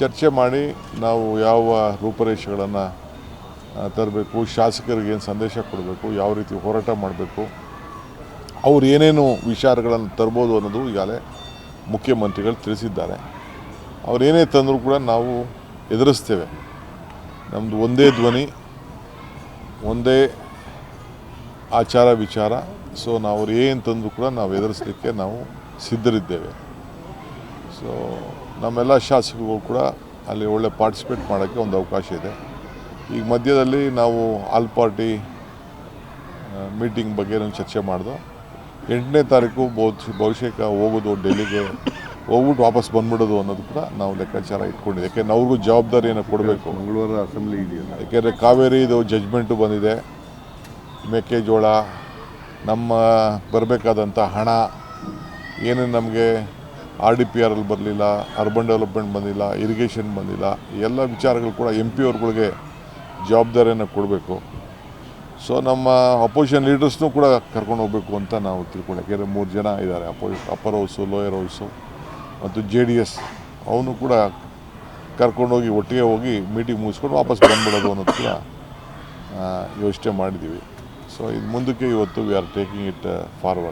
ಚರ್ಚೆ ಮಾಡಿ ನಾವು ಯಾವ ರೂಪರೇಷೆಗಳನ್ನು ತರಬೇಕು, ಶಾಸಕರಿಗೆ ಏನು ಸಂದೇಶ ಕೊಡಬೇಕು, ಯಾವ ರೀತಿ ಹೋರಾಟ ಮಾಡಬೇಕು, ಅವ್ರು ಏನೇನು ವಿಚಾರಗಳನ್ನು ತರ್ಬೋದು ಅನ್ನೋದು ಈಗಾಗಲೇ ಮುಖ್ಯಮಂತ್ರಿಗಳು ತಿಳಿಸಿದ್ದಾರೆ. ಅವ್ರು ಏನೇ ತಂದರೂ ಕೂಡ ನಾವು ಎದುರಿಸ್ತೇವೆ. ನಮ್ಮದು ಒಂದೇ ಧ್ವನಿ, ಒಂದೇ ಆಚಾರ ವಿಚಾರ, ಸೊ ನಾವು ಅವ್ರು ಏನು ತಂದರೂ ಕೂಡ ನಾವು ಎದುರಿಸಲಿಕ್ಕೆ ನಾವು ಸಿದ್ಧರಿದ್ದೇವೆ. ಸೊ ನಮ್ಮೆಲ್ಲ ಶಾಸಕರುಗಳು ಕೂಡ ಅಲ್ಲಿ ಒಳ್ಳೆ ಪಾರ್ಟಿಸಿಪೇಟ್ ಮಾಡೋಕ್ಕೆ ಒಂದು ಅವಕಾಶ ಇದೆ. ಈಗ ಮಧ್ಯದಲ್ಲಿ ನಾವು ಆಲ್ ಪಾರ್ಟಿ ಮೀಟಿಂಗ್ ಬಗ್ಗೆ ನಾನು ಚರ್ಚೆ ಮಾಡಿದೋ. ಎಂಟನೇ ತಾರೀಕು ಬಹುಶಃ ಬಹುಶಃ ಹೋಗೋದು ಡೆಲ್ಲಿಗೆ ಹೋಗ್ಬಿಟ್ಟು ವಾಪಸ್ ಬಂದ್ಬಿಡೋದು ಅನ್ನೋದು ಕೂಡ ನಾವು ಲೆಕ್ಕಾಚಾರ ಇಟ್ಕೊಂಡಿದ್ದೆ. ಯಾಕೆಂದ್ರೆ ಅವ್ರಿಗೂ ಜವಾಬ್ದಾರಿಯನ್ನು ಕೊಡಬೇಕು. ಮಂಗಳವಾರ ಅಸೆಂಬ್ಲಿ ಇದೆಯಲ್ಲ. ಯಾಕೆಂದರೆ ಕಾವೇರಿ ಇದು ಜಜ್ಮೆಂಟು ಬಂದಿದೆ. ಮೆಕ್ಕೆಜೋಳ ನಮ್ಮ ಬರಬೇಕಾದಂಥ ಹಣ ಏನೇನು ನಮಗೆ ಆರ್ ಡಿ ಪಿ ಆರ್ ಅಲ್ಲಿ ಬರಲಿಲ್ಲ, ಅರ್ಬನ್ ಡೆವಲಪ್ಮೆಂಟ್ ಬಂದಿಲ್ಲ, ಇರಿಗೇಷನ್ ಬಂದಿಲ್ಲ, ಎಲ್ಲ ವಿಚಾರಗಳು ಕೂಡ ಎಂ ಪಿ ಅವ್ರುಗಳಿಗೆ ಜವಾಬ್ದಾರಿಯನ್ನು ಕೊಡಬೇಕು. ಸೊ ನಮ್ಮ ಅಪೋಸಿಷನ್ ಲೀಡರ್ಸ್ನೂ ಕೂಡ ಕರ್ಕೊಂಡು ಹೋಗಬೇಕು ಅಂತ ನಾವು ತಿಳ್ಕೊಂಡು ಯಾಕೆಂದರೆ ಮೂರು ಜನ ಇದ್ದಾರೆ, ಅಪೋ ಅಪ್ಪರ್ ಹೌಸು ಲೋಯರ್ ಹೌಸು ಮತ್ತು ಜೆ ಡಿ ಎಸ್ ಅವನು ಕೂಡ ಕರ್ಕೊಂಡೋಗಿ ಒಟ್ಟಿಗೆ ಹೋಗಿ ಮೀಟಿಂಗ್ ಮುಗಿಸ್ಕೊಂಡು ವಾಪಸ್ ಬಂದ್ಬಿಡೋದು ಅನ್ನೋದು ಕೂಡ ಯೋಚನೆ ಮಾಡಿದ್ದೀವಿ. ಸೊ ಇದು ಮುಂದಕ್ಕೆ ಇವತ್ತು we are taking it forward